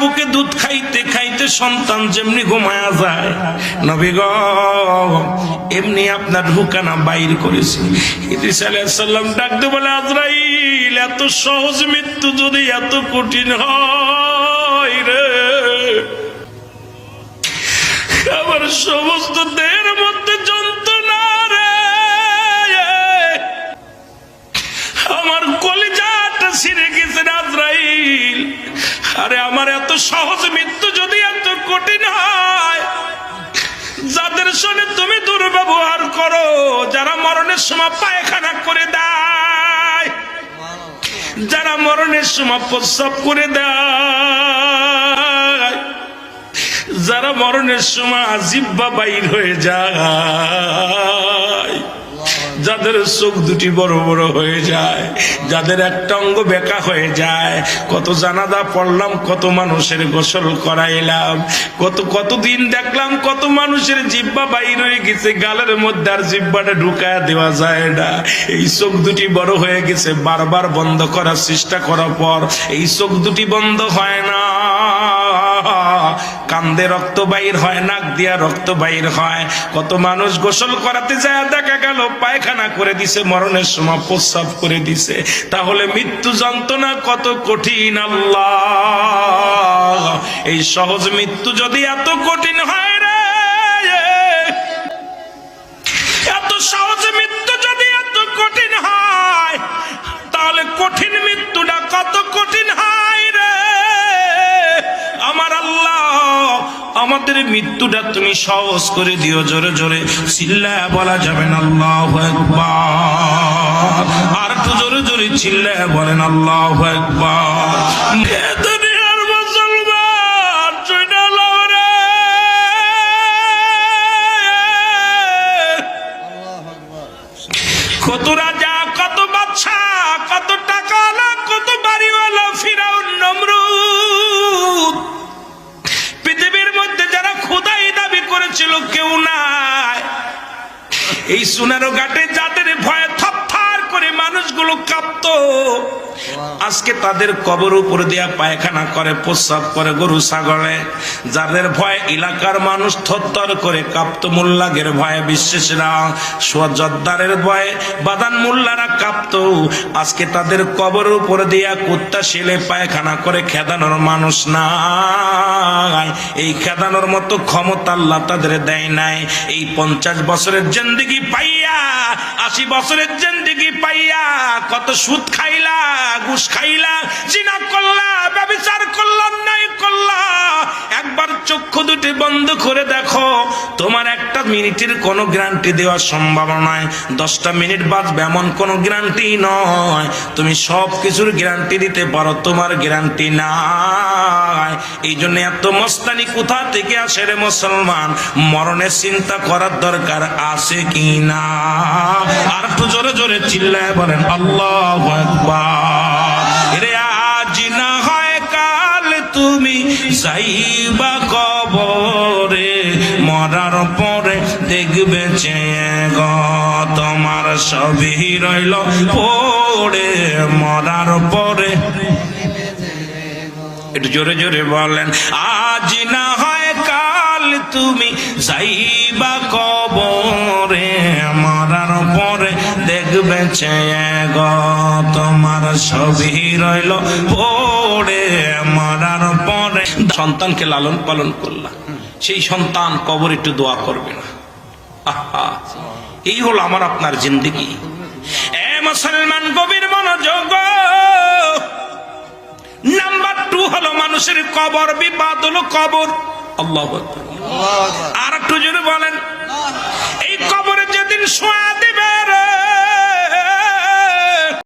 বুকে দুধ খাইতে খাইতে সন্তান যেমনি ঘুমায়া যায়। নবী গ, এমনি আপনার ঢুকানা বাইর করেছে। আলাইসাল্লাম ডাকতে বলে, আজরাইল, এত সহজ মৃত্যু যদি এত কঠিন হয় রে। আমার সমস্ত দেহের মধ্যে যন্ত্রণা রে। আমার কলিজাটা ছিঁড়ে গেছে আজরাইল। আরে আমার এত সহজ মৃত্যু যদি এত কঠিন হয়, যাদের সঙ্গে তুমি দুর্ব্যবহার করো, যারা মরণের সময় পায়খানা করে দেয়, যারা মরণের সময় প্রস্রাব করে দেয়, যারা মরণের সময় জিব্বা বাইর হয়ে যায়। যাদের চোখ দুটি বড় বড় হয়ে যায়, যাদের একটা অঙ্গ বেকা হয়ে যায়, কত জানাদা পড়লাম, কত মানুষের গোসল করাইলাম, কত কতদিন দেখলাম, কত মানুষের জিব্বা বাইর হয়ে গেছে, গালের মধ্যে আর জিব্বাটা ঢুকায় দেওয়া যায় না। এই চোখ দুটি বড় হয়ে গেছে, বারবার বন্ধ করার চেষ্টা করার পর, এই চোখ দুটি বন্ধ হয় না। কান্দে রক্ত বাইর হয়, নাক দিয়া রক্ত বাইর হয়। কত মানুষ গোসল করাতে যায়, দেখা গেল পায়খানা করে দিছে, মরণের সময় প্রস্রাব করে দিছে। তাহলে মৃত্যু যন্ত্রণা কত কঠিন, আল্লাহ। এই সহজ মৃত্যু যদি এত কঠিন হয় রে, এত সহজ আমাদের মৃত্যুটা তুমি সহজ করে দিও, জোরে জোরে। চিল্লায় বলা যাবে না, আল্লাহ আর তো জোরে জোরে চিল্লায় বলেন, আল্লাহ একবার এই সুনারো ঘাটে যাদের ভয়ে থরথর করে মানুষগুলো কাঁপতো, আজকে তাদের কবর উপর দিয়া পায়খানা করে, প্রস্রাব করে গরু, ছাগলে। যাদের ভয় এলাকার মানুষ থরথর করে কাপ্ত, মোল্লাগের ভয়ে বিশ্বাসীরা, সোয়াজদ্দারের ভয়ে বাদান মোল্লারা কাঁপতো। আজকে তাদের কবর উপর দিয়া কুত্তা শিলে পায়খানা করে খেদানোর মানুষ নাই এই খেদানোর মতো ক্ষমতা আল্লাহ তাদের দেয় নাই। এই পঞ্চাশ বছরের জিন্দিগি পাইয়া, আশি বছরের জিন্দিগি পাইয়া, কত সুদ খাইলা, ঘুষ খাইলা, জিনা করলা চক্ষু দুটি বন্ধ করে দেখো। তোমার একটা মিনিটের কোনো গ্যারান্টি দেওয়া সম্ভব নয় দশটা মিনিট বাঁচবে এমন কোনো গ্যারান্টি নয়। তুমি সব কিছুর গ্যারান্টি দিতে পারো, তোমার গ্যারান্টি নাই। এই জন্য এত মস্তানি কোথা থেকে আসে রে মুসলমান? মরণের চিন্তা করার দরকার আছে কি না? আর একটু জোরে জোরে চিল্লায় বলেন, আল্লাহ আজ না হয় কাল তুমি যাইবা দেখবে চেয়ে গ, তোমার সবই রইল পড়ে, মরার পরে। একটু জোরে জোরে বলেন, আজ না হয় কাল তুমি যাইবা কবরে, মরার পরে দেখবে চেয়ে গ, তোমার ছবি রইল পড়ে, মরার পরে। সন্তানকে লালন পালন করলাম সেই সন্তান কবর একটু দোয়া করবে না। এই হল আমার আপনার জিন্দগি। এ মুসলমান কবির মনোযোগ। নাম্বার টু হলো মানুষের কবর বিবাদ হলো কবর। আল্লাহ আর একটু জোরে বলেন। এই কবরে যেদিন সোয়াদ